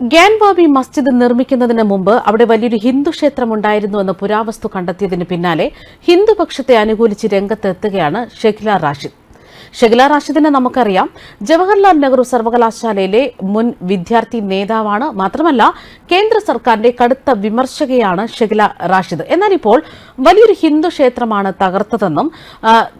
ഗ്യാൻബാബി മസ്ജിദ് നിർമ്മിക്കുന്നതിന് മുമ്പ് അവിടെ വലിയൊരു ഹിന്ദു ക്ഷേത്രം ഉണ്ടായിരുന്നുവെന്ന് പുരാവസ്തു കണ്ടെത്തിയതിന് പിന്നാലെ ഹിന്ദുപക്ഷത്തെ അനുകൂലിച്ച് രംഗത്തെത്തുകയാണ് ഷെഖില റാഷിദ്. ഷെഖില റാഷിദിനെ നമുക്കറിയാം. ജവഹർലാൽ നെഹ്റു സർവകലാശാലയിലെ മുൻ വിദ്യാർത്ഥി നേതാവാണ്. മാത്രമല്ല കേന്ദ്ര സർക്കാരിന്റെ കടുത്ത വിമർശകയാണ് ഷെഗില റാഷിദ്. എന്നാൽ ഇപ്പോൾ വലിയൊരു ഹിന്ദു ക്ഷേത്രമാണ് തകർത്തതെന്നും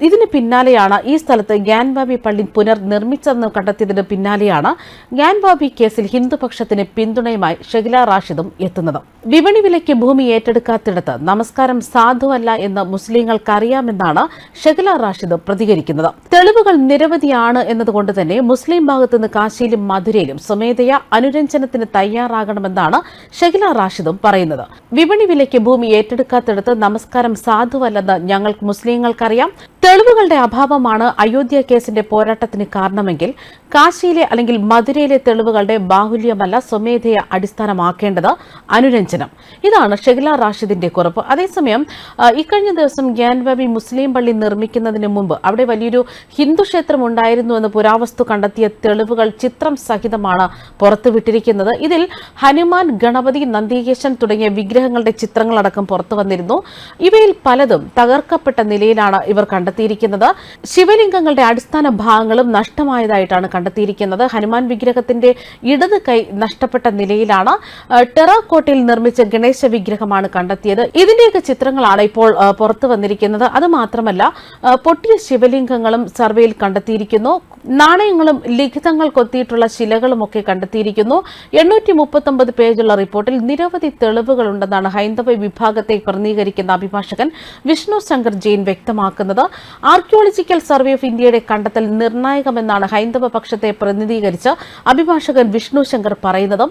ഇതിന് പിന്നാലെയാണ് ഈ സ്ഥലത്ത് ഗ്യാൻബാബി പള്ളി പുനർനിർമ്മിച്ചതെന്നും കണ്ടെത്തിയതിന് പിന്നാലെയാണ് ഗ്യാൻബാബി കേസിൽ ഹിന്ദുപക്ഷത്തിന് പിന്തുണയുമായി ഷെഗില റാഷിദും എത്തുന്നത്. വിപണി വിലയ്ക്ക് ഭൂമി ഏറ്റെടുക്കാത്തിടത്ത് നമസ്കാരം സാധുവല്ല എന്ന് മുസ്ലിങ്ങൾക്കറിയാമെന്നാണ് ഷെഗില റാഷിദ് പ്രതികരിക്കുന്നത്. തെളിവുകൾ നിരവധിയാണ് എന്നതുകൊണ്ട് തന്നെ മുസ്ലിം ഭാഗത്തുനിന്ന് കാശിയിലും മധുരയിലും സ്വമേധയ അനുരഞ്ജനത്തിന് തയ്യാറാകണമെന്നാണ് ഷെഖില റാഷിദും പറയുന്നത്. വിപണി വിലയ്ക്ക് ഭൂമി ഏറ്റെടുക്കാത്തിടത്ത് നമസ്കാരം സാധുവല്ലെന്ന് ഞങ്ങൾക്ക് മുസ്ലിങ്ങൾക്കറിയാം. തെളിവുകളുടെ അഭാവമാണ് അയോധ്യ കേസിന്റെ പോരാട്ടത്തിന് കാരണമെങ്കിൽ കാശിയിലെ അല്ലെങ്കിൽ മധുരയിലെ തെളിവുകളുടെ ബാഹുല്യമല്ല സ്വമേധയെ അടിസ്ഥാനമാക്കേണ്ടത് അനുരഞ്ജനം. ഇതാണ് ഷെഖില റാഷിദിന്റെ കുറപ്പ്. അതേസമയം ഇക്കഴിഞ്ഞ ദിവസം ഗ്യാൻവാബി മുസ്ലിം പള്ളി നിർമ്മിക്കുന്നതിന് മുമ്പ് അവിടെ വലിയൊരു ഹിന്ദു ക്ഷേത്രം ഉണ്ടായിരുന്നുവെന്ന് പുരാവസ്തു കണ്ടെത്തിയ തെളിവുകൾ ചിത്രം സഹിതമാണ് പുറത്തുവിട്ടിരിക്കുന്നത്. ഇതിൽ ഹനുമാൻ ഗണപതി നന്ദികേശൻ തുടങ്ങിയ വിഗ്രഹങ്ങളുടെ ചിത്രങ്ങളടക്കം പുറത്തു വന്നിരുന്നു ഇവയിൽ പലതും തകർക്കപ്പെട്ട നിലയിലാണ് ഇവർ കണ്ടെത്തിയിരിക്കുന്നത്. ശിവലിംഗങ്ങളുടെ അടിസ്ഥാന ഭാഗങ്ങളും നഷ്ടമായതായിട്ടാണ് കണ്ടെത്തിയിരിക്കുന്നത്. ഹനുമാൻ വിഗ്രഹത്തിന്റെ ഇടത് കൈ നഷ്ടപ്പെട്ട നിലയിലാണ് ടെറാക്കോട്ടയിൽ നിർമ്മിച്ച ഗണേശ വിഗ്രഹമാണ് കണ്ടെത്തിയത്. ഇതിന്റെയൊക്കെ ചിത്രങ്ങളാണ് ഇപ്പോൾ പുറത്തു വന്നിരിക്കുന്നത് അത് മാത്രമല്ല പൊട്ടിയ ശിവലിംഗങ്ങളും സർവേയിൽ കണ്ടെത്തിയിരിക്കുന്നു. നാണയങ്ങളും ലിഖിതങ്ങൾ കൊത്തിയിട്ടുള്ള ശിലകളും ഒക്കെ കണ്ടെത്തിയിരിക്കുന്നു. എണ്ണൂറ്റി മുപ്പത്തൊമ്പത് പേജുള്ള റിപ്പോർട്ടിൽ നിരവധി തെളിവുകളുണ്ടെന്നാണ് ഹൈന്ദവ വിഭാഗത്തെ പ്രതിനിധീകരിക്കുന്ന അഭിഭാഷകൻ വിഷ്ണു ശങ്കർ ജെയിൻ വ്യക്തമാക്കുന്നത്. ആർക്കിയോളജിക്കൽ സർവേ ഓഫ് ഇന്ത്യയുടെ കണ്ടെത്തൽ നിർണായകമെന്നാണ് ഹൈന്ദവ പക്ഷത്തെ പ്രതിനിധീകരിച്ച് അഭിഭാഷകൻ വിഷ്ണു ശങ്കർ പറയുന്നത്.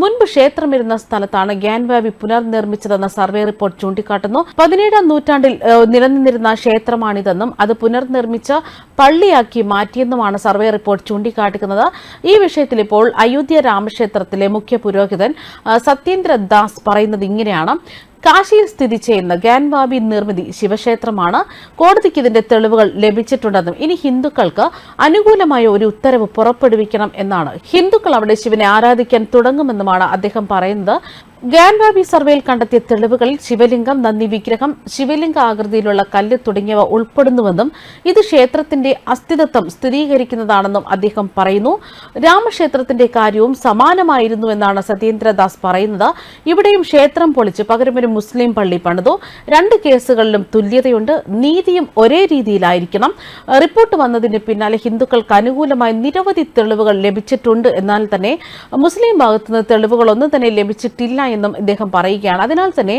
മുൻപ് ക്ഷേത്രമിരുന്ന സ്ഥലത്താണ് ഗ്യാൻവാബി പുനർനിർമ്മിച്ചതെന്ന സർവേ റിപ്പോർട്ട് ചൂണ്ടിക്കാട്ടുന്നു. പതിനേഴാം നൂറ്റാണ്ടിൽ നിലനിന്നിരുന്ന ക്ഷേത്രമാണിതെന്നും അത് പുനർനിർമ്മിച്ച് പള്ളിയാക്കി മാറ്റിയെന്നുമാണ് സർവേ റിപ്പോർട്ട് ചൂണ്ടിക്കാട്ടിക്കുന്നത്. ഈ വിഷയത്തിൽ ഇപ്പോൾ അയോധ്യ രാമക്ഷേത്രത്തിലെ മുഖ്യ പുരോഹിതൻ സത്യേന്ദ്ര ദാസ് പറയുന്നത് ഇങ്ങനെയാണ്. കാശിയിൽ സ്ഥിതി ചെയ്യുന്ന ഗാൻവാബി നിർമ്മിതി ശിവക്ഷേത്രമാണ്. കോടതിക്ക് ഇതിന്റെ തെളിവുകൾ ലഭിച്ചിട്ടുണ്ടെന്നും ഇനി ഹിന്ദുക്കൾക്ക് അനുകൂലമായ ഒരു ഉത്തരവ് പുറപ്പെടുവിക്കണം എന്നാണ്. ഹിന്ദുക്കൾ അവിടെ ശിവനെ ആരാധിക്കാൻ തുടങ്ങുമെന്നുമാണ് അദ്ദേഹം പറയുന്നത്. ഗ്യാൻവാബി സർവേയിൽ കണ്ടെത്തിയ തെളിവുകളിൽ ശിവലിംഗം നന്ദി വിഗ്രഹം ശിവലിംഗ ആകൃതിയിലുള്ള കല്ല് തുടങ്ങിയവ ഉൾപ്പെടുന്നുവെന്നും ഇത് ക്ഷേത്രത്തിന്റെ അസ്ഥിതത്വം സ്ഥിരീകരിക്കുന്നതാണെന്നും അദ്ദേഹം പറയുന്നു. രാമക്ഷേത്രത്തിന്റെ കാര്യവും സമാനമായിരുന്നുവെന്നാണ് സത്യേന്ദ്രദാസ് പറയുന്നത്. ഇവിടെയും ക്ഷേത്രം പൊളിച്ച് പകരം ഒരു മുസ്ലിം പള്ളി പണിതു. രണ്ട് കേസുകളിലും തുല്യതയുണ്ട്. നീതിയും ഒരേ രീതിയിലായിരിക്കണം. റിപ്പോർട്ട് വന്നതിന് പിന്നാലെ ഹിന്ദുക്കൾക്ക് അനുകൂലമായി നിരവധി തെളിവുകൾ ലഭിച്ചിട്ടുണ്ട്. എന്നാൽ തന്നെ മുസ്ലിം ഭാഗത്തുനിന്ന് തെളിവുകളൊന്നും തന്നെ ലഭിച്ചിട്ടില്ല എന്നും ഇദ്ദേഹം പറയുകയാണ്. അതിനാൽ തന്നെ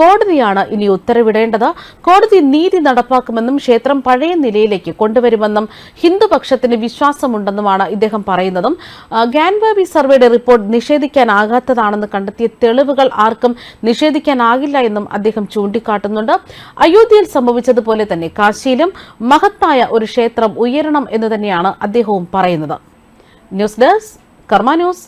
കോടതിയാണ് ഇനി ഉത്തരവിടേണ്ടത്. കോടതി നീതി നടപ്പാക്കുമെന്നും ക്ഷേത്രം പഴയ നിലയിലേക്ക് കൊണ്ടുവരുമെന്നും ഹിന്ദുപക്ഷത്തിന് വിശ്വാസമുണ്ടെന്നുമാണ് ഇദ്ദേഹം പറയുന്നതും. ഗാൻബാബി സർവേയുടെ റിപ്പോർട്ട് നിഷേധിക്കാനാകാത്തതാണെന്ന് കണ്ടെത്തിയ തെളിവുകൾ ആർക്കും നിഷേധിക്കാനാകില്ല എന്നും അദ്ദേഹം ചൂണ്ടിക്കാട്ടുന്നുണ്ട്. അയോധ്യയിൽ സംഭവിച്ചതുപോലെ തന്നെ കാശിയിലും മഹത്തായ ഒരു ക്ഷേത്രം ഉയരണം എന്ന് തന്നെയാണ് അദ്ദേഹവും പറയുന്നത്. News desk Karma news.